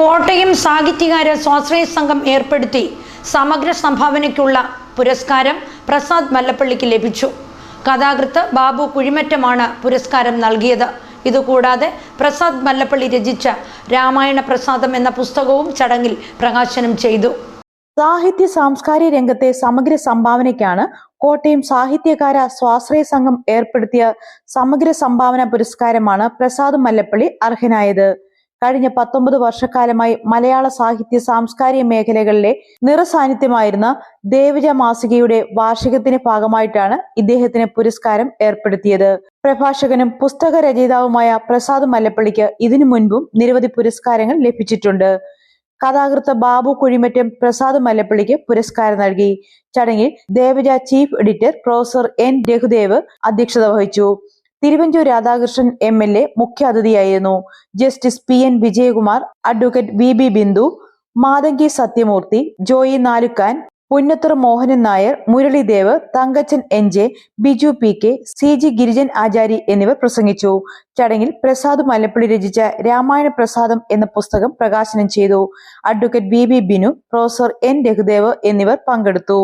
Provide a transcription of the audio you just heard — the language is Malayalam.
കോട്ടയം സാഹിത്യകാര സ്വാശ്രയ സംഘം ഏർപ്പെടുത്തി സമഗ്ര സംഭാവനയ്ക്കുള്ള പുരസ്കാരം പ്രസാദ് മല്ലപ്പള്ളിക്ക് ലഭിച്ചു. കഥാകൃത്ത് ബാബു കുഴിമറ്റമാണ് പുരസ്കാരം നൽകിയത്. ഇതുകൂടാതെ പ്രസാദ് മല്ലപ്പള്ളി രചിച്ച രാമായണ പ്രസാദം എന്ന പുസ്തകവും ചടങ്ങിൽ പ്രകാശനം ചെയ്തു. സാഹിത്യ സാംസ്കാരിക രംഗത്തെ സമഗ്ര സംഭാവനയ്ക്കാണ് കോട്ടയം സാഹിത്യകാര സ്വാശ്രയ സംഘം ഏർപ്പെടുത്തിയ സമഗ്ര സംഭാവന പുരസ്കാരമാണ് പ്രസാദ് മല്ലപ്പള്ളി അർഹനായത്. കഴിഞ്ഞ പത്തൊമ്പത് വർഷക്കാലമായി മലയാള സാഹിത്യ സാംസ്കാരിക മേഖലകളിലെ നിറസാന്നിധ്യമായിരുന്ന ദേവജ മാസികയുടെ വാർഷികത്തിന്റെ ഭാഗമായിട്ടാണ് ഇദ്ദേഹത്തിന് പുരസ്കാരം ഏർപ്പെടുത്തിയത്. പ്രഭാഷകനും പുസ്തക രചയിതാവുമായ പ്രസാദ് മല്ലപ്പള്ളിക്ക് ഇതിനു മുൻപും നിരവധി പുരസ്കാരങ്ങൾ ലഭിച്ചിട്ടുണ്ട്. കഥാകൃത്ത് ബാബു കുഴിമറ്റം പ്രസാദ് മല്ലപ്പള്ളിക്ക് പുരസ്കാരം നൽകി. ചടങ്ങിൽ Devaja chief editor professor N Raghudev അധ്യക്ഷത വഹിച്ചു. Thiruvanchoor Radhakrishnan M L A മുഖ്യാതിഥിയായിരുന്നു. Justice P N Vijayakumar advocate V B Bindu Mathangi Sathyamoorthy Joy നാലുക്കാൻ Punnathura Mohanan Nair Muraleedev Thankachan N J Biju P K C G Girijan Achari എന്നിവർ പ്രസംഗിച്ചു. ചടങ്ങിൽ പ്രസാദ് മല്ലപ്പള്ളി രചിച്ച രാമായണ പ്രസാദം എന്ന പുസ്തകം പ്രകാശനം ചെയ്തു. Advocate V B Binu professor N Raghudev എന്നിവർ പങ്കെടുത്തു.